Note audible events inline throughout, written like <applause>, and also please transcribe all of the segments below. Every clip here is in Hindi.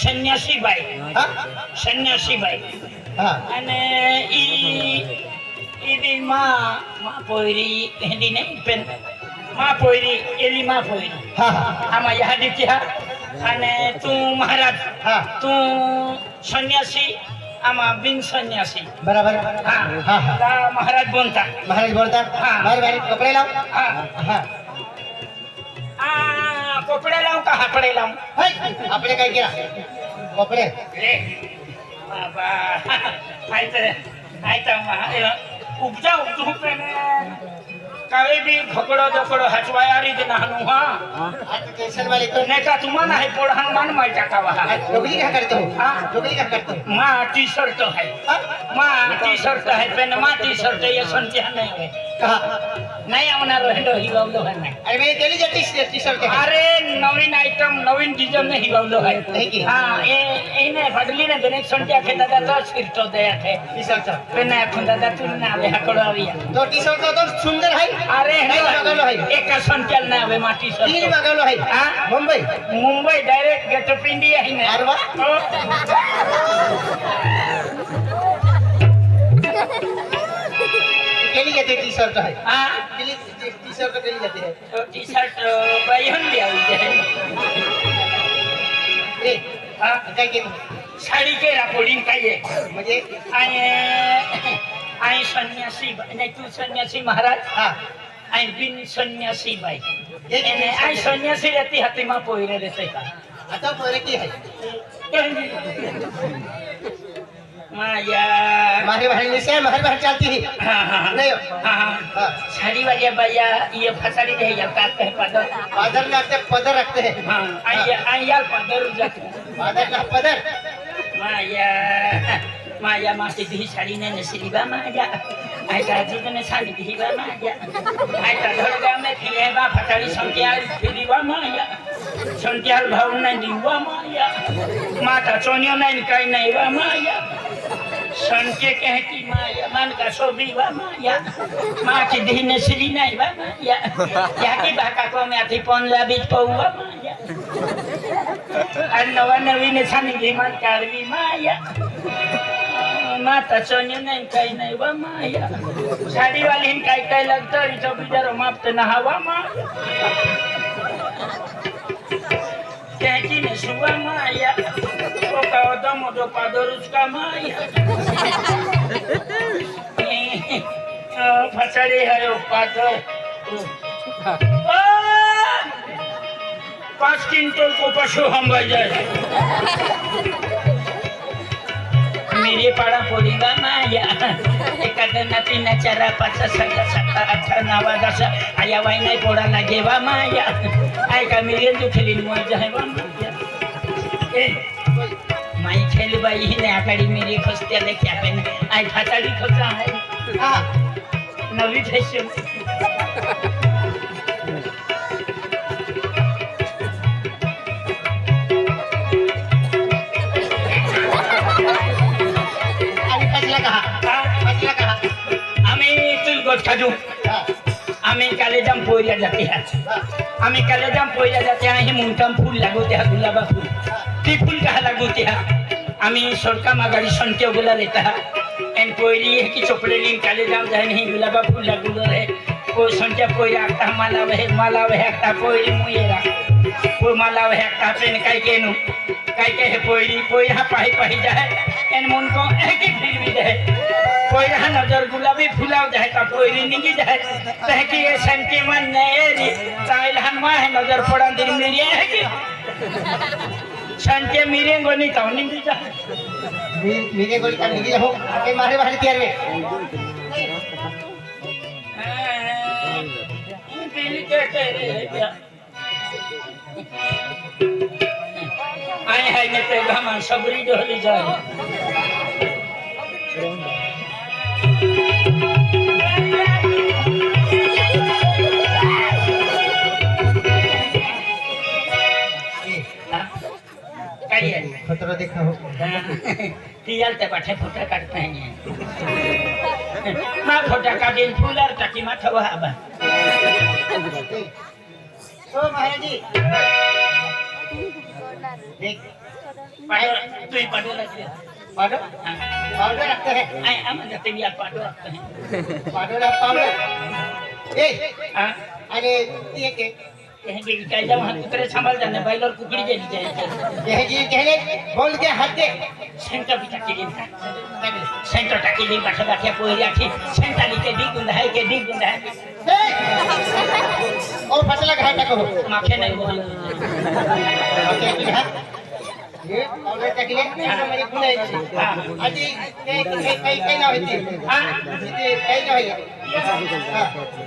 સંન્યાસીબાઈ. હા? અને ઈ ઈ બી માં માં પોયરી હેડી નહીં પેનમાં પોયરી એલી માં પોયરી. આમાં યાદી ક્યાં અને તું મહારાજ હા. તું સન્યાસી આમાં બિન સંન્યાસી. બરાબર. હા. હા હા. મહારાજ બોલતા. મહારાજ બોલતા? હા. મારી મારી કપડે લાવ. હા. હા. આ कोपडे लावू का हापडे लावू आपले काय केला? कोपडे. रे बाबा खायचं खायचं उपजा उपजू बी फकडो दकडो हचवाया रीत नानू हा. केसरवाले तो पोळ हनुमान माहिती का करतो? हा. शर्ट आहे. मा टी शर्ट आहे पेन मा शर्ट ये संत्या नाही का नाही आम्हाला रोहिंदो हिगावलो आहे नाही अरे मी त्याला जे टी शर्ट अरे नवीन आयटम नवीन डिझाईन हिगावलो आहे हा ए ए नाही फाडली ना गणेश सोंटी आखे दादा तो शिरतो दया थे टी शर्ट पे नाही आखून दादा तू ना आले हाकडो आविया तो टी शर्ट तो सुंदर आहे अरे नाही बघालो आहे एका संख्याल नाही हवे माटी शर्ट तीन बघालो आहे हा Mumbai Mumbai direct gate of India ही नाही अरे वा केली घेते टी शर्ट आहे हा શર્ટ તેલી જતી હૈ તો ટી શર્ટ બાયન બી આવી જાય. એ હા? કઈ કે સાડી કે રાખોડી કહીએ મુજે? આય આય સંન્યાસી ને તું સંન્યાસી મહારાજ? હા. આય બિન સંન્યાસી ભાઈ. એને આય સંન્યાસી. રહેતી હતી માં પોઈરે રહેતી હતા તો પોરે કી હૈ माया मारे भाई ने से महर महर चलती है हां हां नहीं हां सारी वाली भैया ये फसाड़ी नहीं या काटते हैं पदर पदर लाते पदर रखते हैं हां आई आई यार पदर रखते पदर का पदर माया माया मासी भी साड़ी ने नसीबा माया आई राजू ने साड़ी दीवा माया आई तधड़गा में फिरेबा फटाड़ी संख्याल फिरीवा माया સંત્યાલ ભાવ ને દીવા માયા માતા ચોન્યો ને કઈ નહીં માયા माया सन के कहती माया, मन का शोभीवा माया, माँ की दी ने श्री नहीं वा माया। या की बाका को में आती पोनला बीच पौवा माया। आणि नवा नवीन छानी विमान काढवी माया। माता सोन्या नाही काही नाही वा माया। साडीवाली काय काय लागतं इथं बिचारो मापत ना हवा माया। त्याची नेसुवा माया। तो का मधो पादर उसका माया फसड़े है पादर पांच क्विंटल को पशु हम मेरे पाड़ा पोरीला माया एखादं नातीना चारा पाच सगळ्या सात अठरा नवा दस आया वाय नाही पोडाला घेवा माया ऐका मी रेंजू खेळीन मजा बा माया माई खेल बाई ही ने आकाडी मेरी खस्त्या लेख्या पेन आई फाटाडी खसा आहे हाँ। नवी फॅशन। अभी फसला कहा? फसला कहा? आम्ही तुल गोट खाजू। हाँ। आम्ही कालेजाम पोयल्या जाते ह्या हाँ। आम्ही कालेजाम पोयल्या ती फूल कहा लागू त्या आम्ही सोडका मागाडी संत्य गुला लेता एन पोयली है की चोपडेली कालेजाम जाय नाही गुलाबा फूल लागू रे कोई संत्या पोयला आकता माला वहे माला वहे आकता पोयली मुयेरा कोई माला वहे आकता पेन काय केनु काय काय हे पोयली पोय हा पाही पाही जाय एन मन को एक एक फिर भी जाय कोई हा नज़र गुलाबी फुलाव जाय का पोयली निगी जाय तह की ये संती मन नेरी चाइल हन मा है, नज़र पड़ा दिन मेरी है की। ಸಂತೆ ಮೀರೆಂಗ್ ಬಂದಿತ್ತಾವ ನಿಮ್ದು ಮೀರೆಂಗ್ ಬಂದಿತ್ತ ಹೋಗಿ ಮಾರಿ ಮಾಡ್ತೀಯಾರೆ ಆಯ್ ಹಾಯ್ ನೆತ್ತೆ ಗಮ ಸಬರಿ ಡೋಲಿ ಜಾಯ್ में आय हाय ने ते गामा सबरी डोली जाय काय आहे खतरा देखा हो ती याल त्या पाठ्या फोटा काढता आहे मा फोटा काढीन फुलार टाकी मा ठेवा आबा ओ महाराज जी देख पाडो तुई पाडो लागते पाउडर हाँ पाउडर रखते हैं आई हम जाते भी आप पाडो रखते हैं पाउडर रख पाउडर ए हाँ अरे ये के कहीं भी कह जाओ हम कुतरे संभाल जाने भाई और कुकड़ी दे दी जाए यह जी कहले बोल के हाथ दे सेंटर भी टाकी दिन सेंटर टाकी दिन बैठे बैठे पोहरी आखी सेंटर लीके दी गुंडा है के दी गुंडा है ओ फसला घाटा को माखे नहीं बोल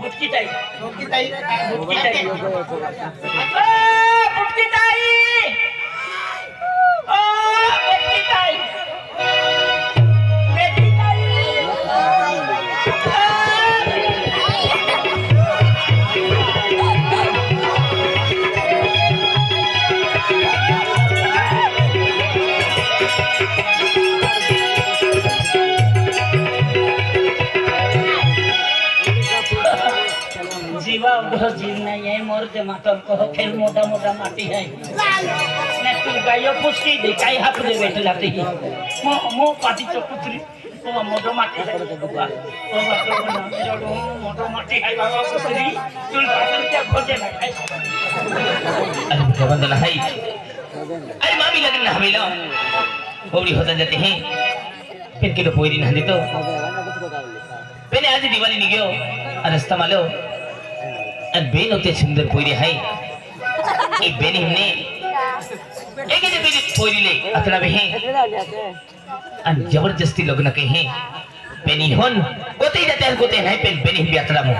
मुटकी ताई मुटकी ताई જે માતમ કહો ખેલ મોટા મોટા માટી હે ને તું ગાયો પૂછતી દે કાઈ હાથ દે બેઠેલા તે મો મો પાટી તો પુત્રી ઓ મોટો માટી હે ઓ મોટો માટી હે બાબા પુત્રી તું પાટણ કે ખોજે ના ખાય. અરે ભગવાન દલા અરે મામી લગન ના હવેલો બબડી હોતા જતે હે. ફિર કે પોઈરી ના દે તો પેલે આજે દિવાળી નીકળ્યો આ રસ્તામાં લ્યો আর বেন অতি সুন্দর পইরে হাই। এই বেন এমনি একে যে বেজি পইরিলে আতরা আর জবরদস্তি লগ্ন কে হে। বেনি হন কোথায় যাতে আর কোথায় পেন বেনি মো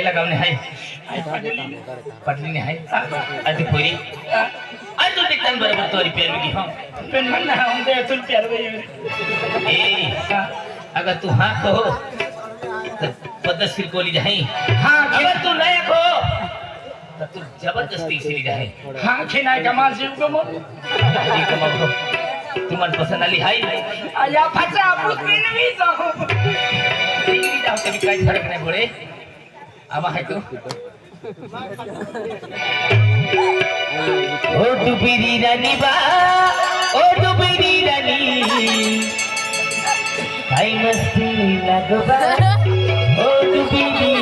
के केला है। आई पटली ने है। अति तो तो की हम पेन मन ना हम दे तुल प्यार वे ए अगर तू हाँ कहो तो पदस्थिर कोली जाए। हाँ अगर तू नहीं कहो तो तू ज़बरदस्ती इसीलिए जाए। हाँ खिना कमाल जीव को मो ये कमाओ तो तू मन पसंद आली हाई आया फटा पुतिन भी जाओ नहीं जाओ। कभी काई फ़र्क नहीं पड़े আমাকে ও ডুবিরি রানী বা ও ডুবিরি রানী তাই মস্তি লাগবা ও ডুবিরি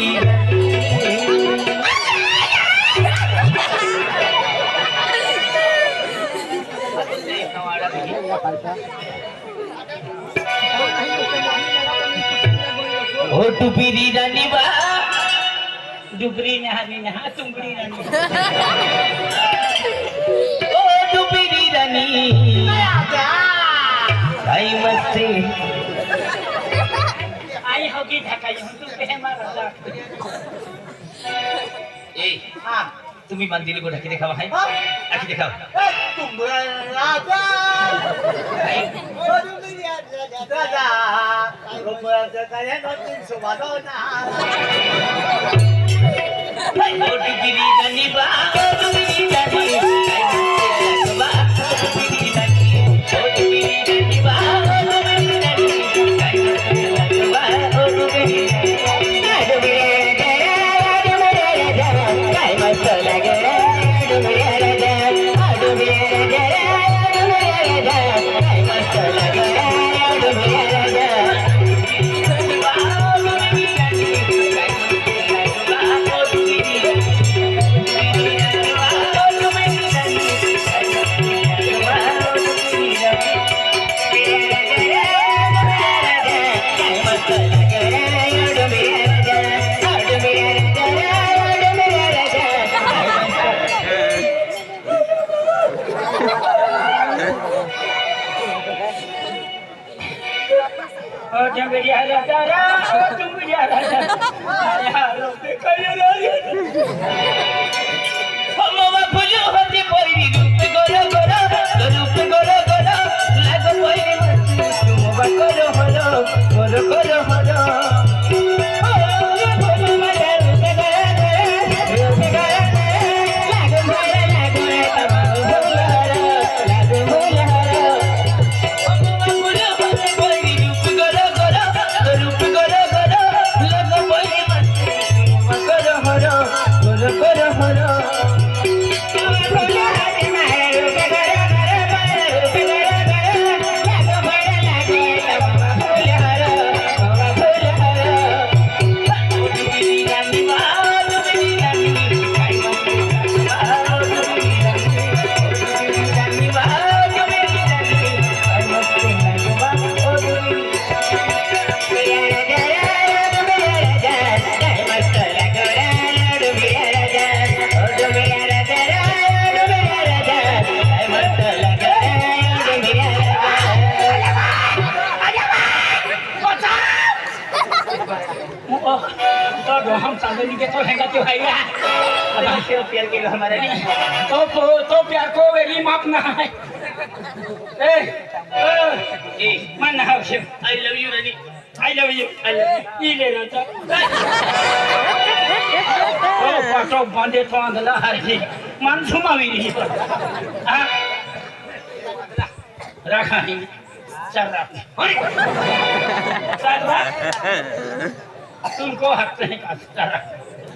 ও টুপিরি রানী বা dubri nya hani nya hatung <laughs> oh dubri dani ayaga ai mesti ai hoki dhaka yo tu pe eh ha? Tumi mandili bodak ke dekhawa hai aki dekhawa tum raja saya dona. Thank you. के तो तो है प्यार के लो तो तो तो प्यार को वेरी माप ना है ए ए मन ना है I love you Rani I love you आई ले रहा था ओ पाटो बांधे तो अंदला हर की मन सुमा भी नहीं हाँ रखा नहीं चल रहा तुमको हक नहीं का चल रहा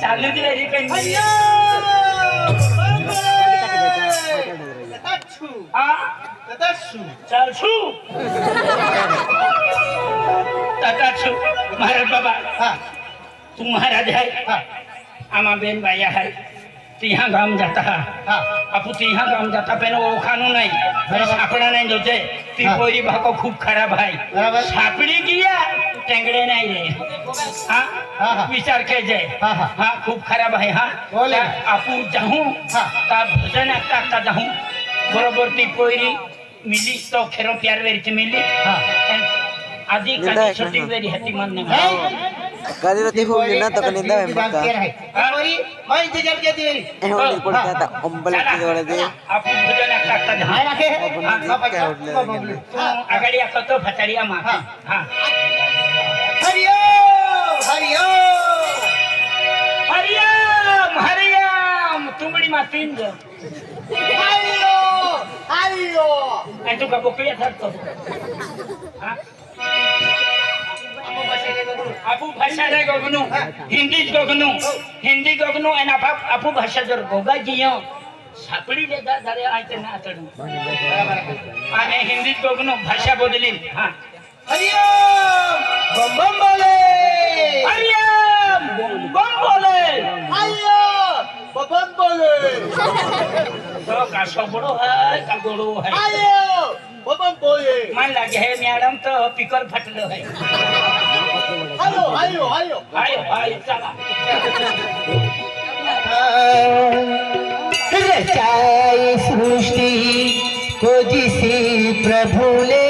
ચાલુ દે એ કઈ. મારા બાબા. હા. તું મહારાજ હા. આમાં બેન ભાઈ હાય ત્યાં ગામ જતા હા. આપું ત્યાં ગામ જતા પેલો ઓળખાનું નહીં. આપણા નહીં જોજે. તી કોઈ ભાકો ખૂબ ખરાબ હાય સાપડી ગયા. है हा आपू नहीं नहीं ती हाँ. है टेंगड़े नहीं रे. हाँ? हाँ, हाँ. विचार के जाए हाँ, हाँ. हाँ खूब खराब है हाँ. बोले. ता आपू जाऊँ. हाँ. ता भजन आता आता जाऊँ? बरोबर ती कोई मिली तो खेरो प्यार वेरी मिली. हा. आधी कधी छोटी वेरी हती मन नहीं Kadiro ti huli na to kaninda may baka. कोरी मैं इंतज़ार किया तेरी Eh huli ko ta ombal ki wala de. आपू भजन आता आता जाऊँ. हाय रखे हा huli बाबा lagi. बोले. तू तो भचारिया माँ हाँ. હરિયમ હરિયમ. હરિયમ હરિયમ. તુંગડીમાં તીન જ આવ્યો આવ્યો એ તું કબો કે થતો હા? આપુ ભાષા રે ગોગનું. હિન્દી જ ગોગનું. હિન્દી ગોગનું એના બાપ આપુ ભાષા જર ગોગાજી સાંભળી લેતા તારે આ તે ના ભાષા બદલી હા. बदलीन हाँ हरिओ बम बम बोले हरियाम बम बोले हरिओ बम बम बोले तो का सबड़ो है का गोड़ो है हरिओ बम बम बोले मान लगे है मैडम तो पिकर फटलो है हरिओ हरिओ हरिओ हाय हाय चला रचाई सृष्टि को जिसे प्रभु ने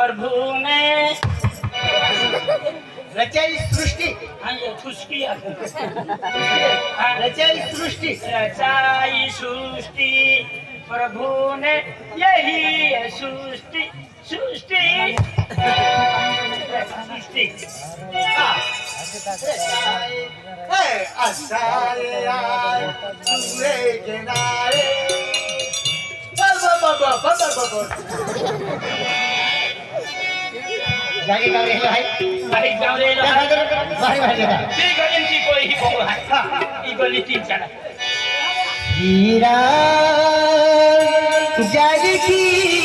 प्रभु ने रचाई सृष्टि हाँ ये ठुसकी है। रचाई सृष्टि रचाई सृष्टि प्रभु ने यही है सृष्टि। सृष्टि। सृष्टि किनारे। बा बा बा बा बा बा बा जागे गाव रे भाई भाई गाँव रे लो। भाई भाई लेता ती गलीन ती कोई ही बोलो है ई गली तीन चला हीरा जानकी बैठे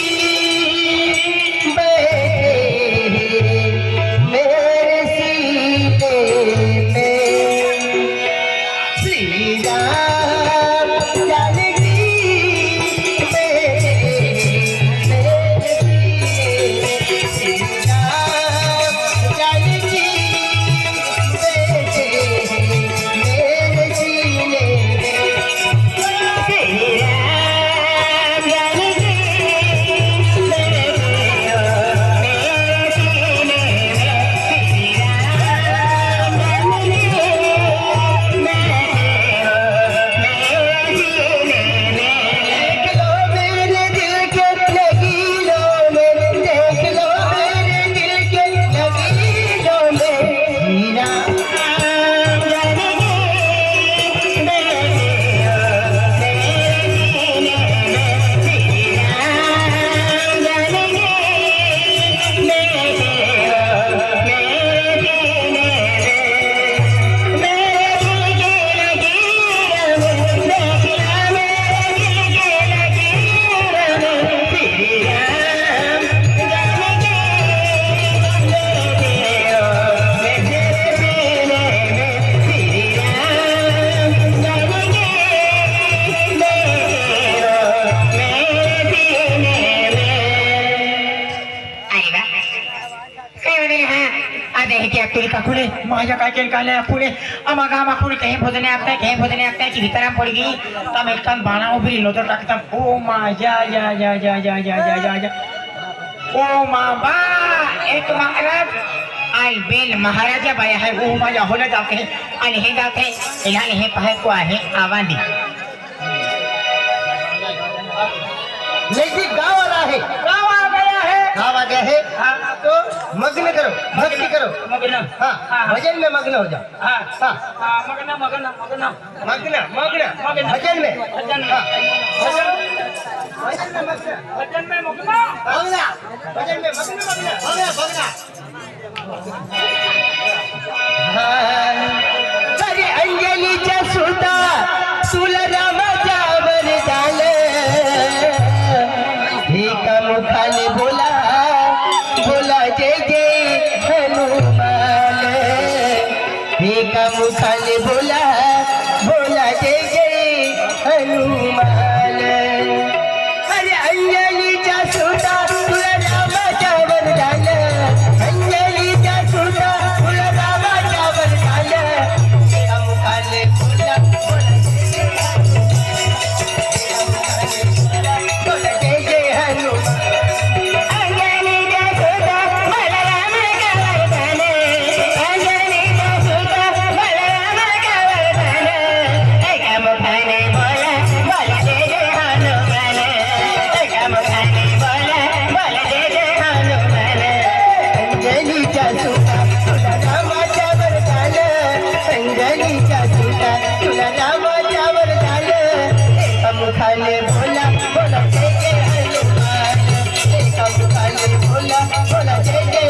नाही पुढे आम्हा गावा पुढे काही भोजने आपल्या काही भोजने आपल्या की भितराम पडगी तम एकतान बाणा उभी, नज़र टाकता ओ माझ्या या या या या या या या या ओ माबा एक महाराज आई बेल महाराजा बाई आहे ओ माझ्या होलं जाते आणि हे जाते याने हे पाहायको आहे आवांदी नज़दीक गाँव वाला है गया है। है हाँ तो मग्न करो भक्ति करो। मगन। हाँ भजन में मग्न हो जाओ। हाँ। हाँ। मग्न मगन मगन। मगन मग्न। मग्न। भजन में। भजन में। हाँ। भजन में मग्न। भजन में मगन। भगना। भजन में मग्न मग्न। भगना भगना। ভোলা ভোলা